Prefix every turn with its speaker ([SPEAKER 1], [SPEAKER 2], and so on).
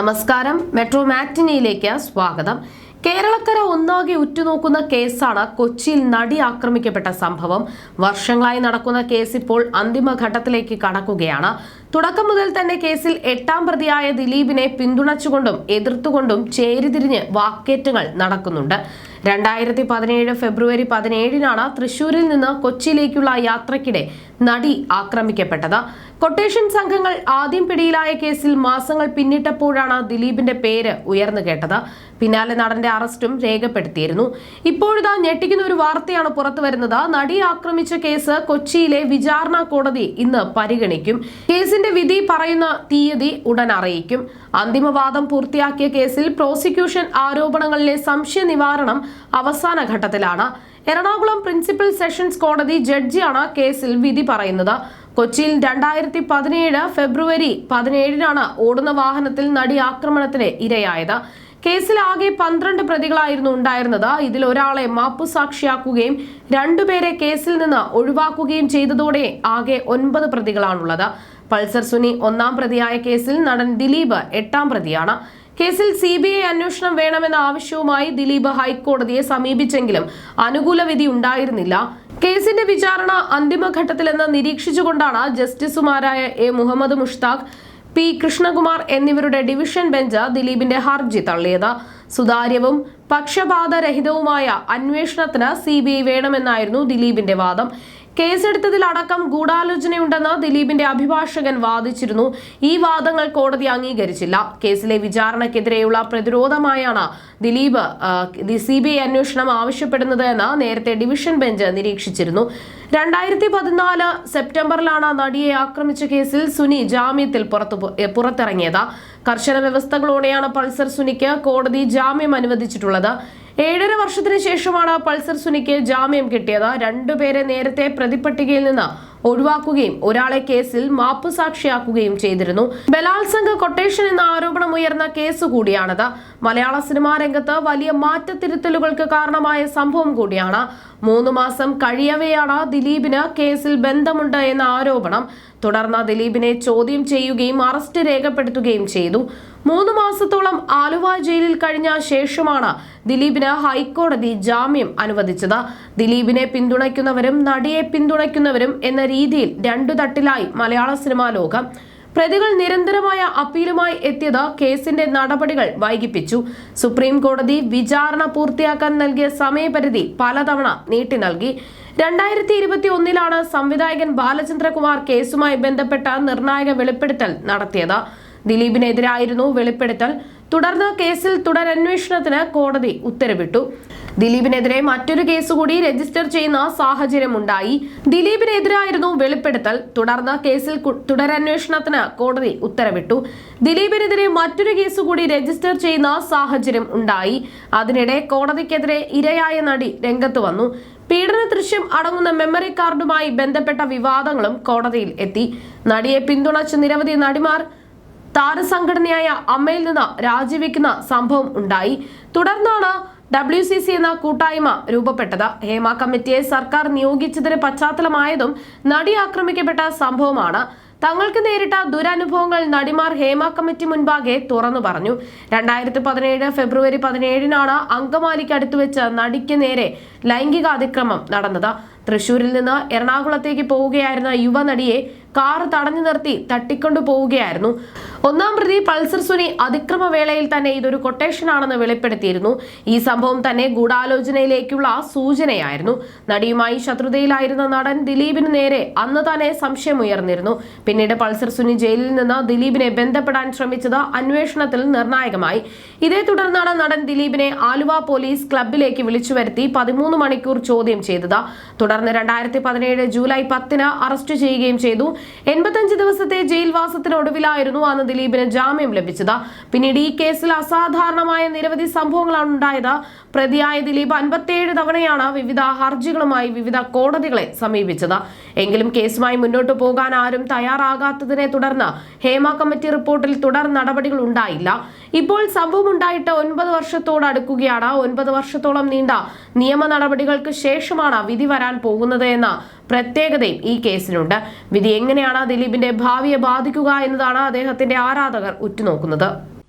[SPEAKER 1] നമസ്കാരം. മെട്രോ മാറ്റിനിയിലേക്ക് സ്വാഗതം. കേരളക്കര ഒന്നാകെ ഉറ്റുനോക്കുന്ന കേസാണ് കൊച്ചിയിൽ നടി ആക്രമിക്കപ്പെട്ട സംഭവം. വർഷങ്ങളായി നടക്കുന്ന കേസ് ഇപ്പോൾ അന്തിമഘട്ടത്തിലേക്ക് കടക്കുകയാണ്. തുടക്കം മുതൽ തന്നെ കേസിൽ എട്ടാം പ്രതിയായ ദിലീപിനെ പിന്തുണച്ചുകൊണ്ടും എതിർത്തുകൊണ്ടും ചേരിതിരിഞ്ഞ് വാക്കേറ്റങ്ങൾ നടക്കുന്നുണ്ട്. രണ്ടായിരത്തി പതിനേഴ് ഫെബ്രുവരി പതിനേഴിനാണ് തൃശൂരിൽ നിന്ന് കൊച്ചിയിലേക്കുള്ള യാത്രക്കിടെ നടി ആക്രമിക്കപ്പെട്ടത്. കൊട്ടേഷൻ സംഘങ്ങൾ ആദ്യം പിടിയിലായ കേസിൽ മാസങ്ങൾ പിന്നിട്ടപ്പോഴാണ് ദിലീപിന്റെ പേര് ഉയർന്നു കേട്ടത്. പിന്നാലെ നടന്റെ അറസ്റ്റും രേഖപ്പെടുത്തിയിരുന്നു. ഇപ്പോഴിതാ ഞെട്ടിക്കുന്ന ഒരു വാർത്തയാണ് പുറത്തു വരുന്നത്. നടി ആക്രമിച്ച കേസ് കൊച്ചിയിലെ വിചാരണ കോടതി ഇന്ന് പരിഗണിക്കും. കേസിന്റെ വിധി പറയുന്ന തീയതി ഉടൻ അറിയിക്കും. അന്തിമവാദം പൂർത്തിയാക്കിയ കേസിൽ പ്രോസിക്യൂഷൻ ആരോപണങ്ങളിലെ സംശയ നിവാരണം അവസാന ഘട്ടത്തിലാണ്. എറണാകുളം പ്രിൻസിപ്പൽ സെഷൻസ് കോടതി ജഡ്ജിയാണ് കേസിൽ വിധി പറയുന്നത്. കൊച്ചിയിൽ രണ്ടായിരത്തി പതിനേഴ് ഫെബ്രുവരി പതിനേഴിനാണ് ഓടുന്ന വാഹനത്തിൽ നടി ആക്രമണത്തിന് ഇരയായത്. കേസിൽ ആകെ പന്ത്രണ്ട് പ്രതികളായിരുന്നു ഉണ്ടായിരുന്നത്. ഇതിൽ ഒരാളെ മാപ്പുസാക്ഷിയാക്കുകയും രണ്ടുപേരെ കേസിൽ നിന്ന് ഒഴിവാക്കുകയും ചെയ്തതോടെ ആകെ ഒൻപത് പ്രതികളാണുള്ളത്. പൾസർ സുനി ഒന്നാം പ്രതിയായ കേസിൽ നടൻ ദിലീപ് എട്ടാം പ്രതിയാണ്. കേസിൽ സി ബി ഐ അന്വേഷണം വേണമെന്ന ആവശ്യവുമായി ദിലീപ് ഹൈക്കോടതിയെ സമീപിച്ചെങ്കിലും അനുകൂല വിധി ഉണ്ടായിരുന്നില്ല. കേസിന്റെ വിചാരണ അന്തിമഘട്ടത്തിലെന്ന് നിരീക്ഷിച്ചുകൊണ്ടാണ് ജസ്റ്റിസുമാരായ എ മുഹമ്മദ് മുഷ്താഖ് പി കൃഷ്ണകുമാർ എന്നിവരുടെ ഡിവിഷൻ ബെഞ്ച് ദിലീപിന്റെ ഹർജി തള്ളിയത്. സുതാര്യവും പക്ഷപാതരഹിതവുമായ അന്വേഷണത്തിന് സി ബി ഐ വേണമെന്നായിരുന്നു ദിലീപിന്റെ വാദം. കേസെടുത്തതിലടക്കം ഗൂഢാലോചനയുണ്ടെന്ന് ദിലീപിന്റെ അഭിഭാഷകൻ വാദിച്ചിരുന്നു. ഈ വാദങ്ങൾ കോടതി അംഗീകരിച്ചില്ല. കേസിലെ വിചാരണക്കെതിരെയുള്ള പ്രതിരോധമായാണ് ദിലീപ് സി ബി ഐ അന്വേഷണം ആവശ്യപ്പെടുന്നത് എന്ന് നേരത്തെ ഡിവിഷൻ ബെഞ്ച് നിരീക്ഷിച്ചിരുന്നു. രണ്ടായിരത്തി പതിനാല് സെപ്റ്റംബറിലാണ് നടിയെ ആക്രമിച്ച കേസിൽ സുനി ജാമ്യത്തിൽ പുറത്തു പുറത്തിറങ്ങിയത്. കർശന വ്യവസ്ഥകളോടെയാണ് പൾസർ സുനിക്ക് കോടതി ജാമ്യം അനുവദിച്ചിട്ടുള്ളത്. ഏഴര വർഷത്തിന് ശേഷമാണ് പൾസർ സുനിക്ക് ജാമ്യം കിട്ടിയത്. രണ്ടുപേരെ നേരത്തെ പ്രതിപട്ടികയിൽ നിന്ന് ഒഴിവാക്കുകയും ഒരാളെ കേസിൽ മാപ്പ് സാക്ഷിയാക്കുകയും ചെയ്തിരുന്നു. ബലാത്സംഗ കൊട്ടേഷൻ എന്ന ആരോപണം ഉയർന്ന കേസ് കൂടിയാണത്. മലയാള സിനിമാ രംഗത്ത് വലിയ മാറ്റത്തിരുത്തലുകൾക്ക് കാരണമായ സംഭവം കൂടിയാണ്. മൂന്ന് മാസം കഴിയവെയാണ് ദിലീപിന് കേസിൽ ബന്ധമുണ്ട് എന്ന ആരോപണം. തുടർന്ന് ദിലീപിനെ ചോദ്യം ചെയ്യുകയും അറസ്റ്റ് രേഖപ്പെടുത്തുകയും ചെയ്തു. മൂന്ന് മാസത്തോളം ആലുവ ജയിലിൽ കഴിഞ്ഞ ശേഷമാണ് ദിലീപിന് ഹൈക്കോടതി ജാമ്യം അനുവദിച്ചത്. ദിലീപിനെ പിന്തുണയ്ക്കുന്നവരും നടിയെ പിന്തുണയ്ക്കുന്നവരും എന്ന രീതിയിൽ രണ്ടു തട്ടിലായി മലയാള സിനിമാ ലോകം. പ്രതികൾ നിരന്തരമായ അപ്പീലുമായി എത്തിയത് കേസിന്റെ നടപടികൾ വൈകിപ്പിച്ചു. സുപ്രീം കോടതി വിചാരണ പൂർത്തിയാക്കാൻ നൽകിയ സമയപരിധി പലതവണ നീട്ടി നൽകി. രണ്ടായിരത്തി ഇരുപത്തി ഒന്നിലാണ് സംവിധായകൻ ബാലചന്ദ്രകുമാർ കേസുമായി ബന്ധപ്പെട്ട നിർണായക വെളിപ്പെടുത്തൽ നടത്തിയത്. ദിലീപിനെതിരായിരുന്നു വെളിപ്പെടുത്തൽ. തുടർന്ന് കേസിൽ തുടരന്വേഷണത്തിന് കോടതി ഉത്തരവിട്ടു. ദിലീപിനെതിരെ മറ്റൊരു കേസ് കൂടി രജിസ്റ്റർ ചെയ്യുന്ന സാഹചര്യമുണ്ടായി. ദിലീപിനെതിരായിരുന്നു വെളിപ്പെടുത്തൽ. തുടർന്ന് കേസിൽ തുടരന്വേഷണത്തിന് കോടതി ഉത്തരവിട്ടു. ദിലീപിനെതിരെ മറ്റൊരു കേസ് കൂടി രജിസ്റ്റർ ചെയ്യുന്ന സാഹചര്യം ഉണ്ടായി. അതിനിടെ കോടതിക്കെതിരെ ഇരയായ നടി രംഗത്ത് വന്നു. പീഡന ദൃശ്യം അടങ്ങുന്ന മെമ്മറി കാർഡുമായി ബന്ധപ്പെട്ട വിവാദങ്ങളും കോടതിയിൽ എത്തി. നടിയെ പിന്തുണച്ച് നിരവധി നടിമാർ താരസംഘടനയായ അമ്മയിൽ നിന്ന് രാജിവെക്കുന്ന സംഭവം ഉണ്ടായി. തുടർന്നാണ് ഡബ്ല്യു സി സി എന്ന കൂട്ടായ്മ രൂപപ്പെട്ടത്. ഹേമ കമ്മിറ്റിയെ സർക്കാർ നിയോഗിച്ചതിന് പശ്ചാത്തലമായതും നടി ആക്രമിക്കപ്പെട്ട സംഭവമാണ്. തങ്ങൾക്ക് നേരിട്ട ദുരനുഭവങ്ങൾ നടിമാർ ഹേമ കമ്മിറ്റി മുൻപാകെ തുറന്നു പറഞ്ഞു. രണ്ടായിരത്തി പതിനേഴ് ഫെബ്രുവരി പതിനേഴിനാണ് അങ്കമാലിക്ക് അടുത്ത് വെച്ച് നടിക്ക് നേരെ ലൈംഗിക അതിക്രമം നടന്നത്. തൃശൂരിൽ നിന്ന് എറണാകുളത്തേക്ക് പോവുകയായിരുന്ന യുവനടിയെ കാർ തടഞ്ഞു നിർത്തി തട്ടിക്കൊണ്ടു പോവുകയായിരുന്നു. ഒന്നാം പ്രതി പൾസർ സുനി അതിക്രമ വേളയിൽ തന്നെ ഇതൊരു കൊട്ടേഷൻ ആണെന്ന് വെളിപ്പെടുത്തിയിരുന്നു. ഈ സംഭവം തന്നെ ഗൂഢാലോചനയിലേക്കുള്ള സൂചനയായിരുന്നു. നടിയുമായി ശത്രുതയിലായിരുന്ന നടൻ ദിലീപിന് നേരെ അന്ന് തന്നെ സംശയമുയർന്നിരുന്നു. പിന്നീട് പൾസർ സുനി ജയിലിൽ നിന്ന് ദിലീപിനെ ബന്ധപ്പെടാൻ ശ്രമിച്ചത് അന്വേഷണത്തിൽ നിർണായകമായി. ഇതേ തുടർന്നാണ് നടൻ ദിലീപിനെ ആലുവ പോലീസ് ക്ലബിലേക്ക് വിളിച്ചു വരുത്തി പതിമൂന്ന് മണിക്കൂർ ചോദ്യം ചെയ്തത്. തുടർന്ന് രണ്ടായിരത്തി പതിനേഴ് ജൂലൈ പത്തിന് അറസ്റ്റ് ചെയ്യുകയും ചെയ്തു. എൺപത്തഞ്ച് ദിവസത്തെ ജയിൽവാസത്തിനൊടുവിലായിരുന്നു അന്ന് ദിലീപിന് ജാമ്യം ലഭിച്ചത്. പിന്നീട് ഈ കേസിൽ അസാധാരണമായ നിരവധി സംഭവങ്ങളാണ് ഉണ്ടായത്. പ്രതിയായ ദിലീപ് അൻപത്തിയേഴ് തവണയാണ് വിവിധ ഹർജികളുമായി വിവിധ കോടതികളെ സമീപിച്ചത്. എങ്കിലും കേസുമായി മുന്നോട്ട് പോകാൻ ആരും തയ്യാറാകാത്തതിനെ തുടർന്ന് ഹേമ കമ്മിറ്റി റിപ്പോർട്ടിൽ തുടർ നടപടികൾ ഉണ്ടായില്ല. ഇപ്പോൾ സംഭവം ഉണ്ടായിട്ട് ഒൻപത് വർഷത്തോടടുക്കുകയാണ് ഒൻപത് വർഷത്തോളം നീണ്ട നിയമ നടപടികൾക്ക് ശേഷമാണ് വിധി വരാൻ പോകുന്നത് എന്ന പ്രത്യേകതയും ഈ കേസിനുണ്ട്. വിധി എങ്ങനെയാണ് ദിലീപിന്റെ ഭാവിയെ ബാധിക്കുക എന്നതാണ് അദ്ദേഹത്തിന്റെ ആരാധകർ ഉറ്റുനോക്കുന്നത്.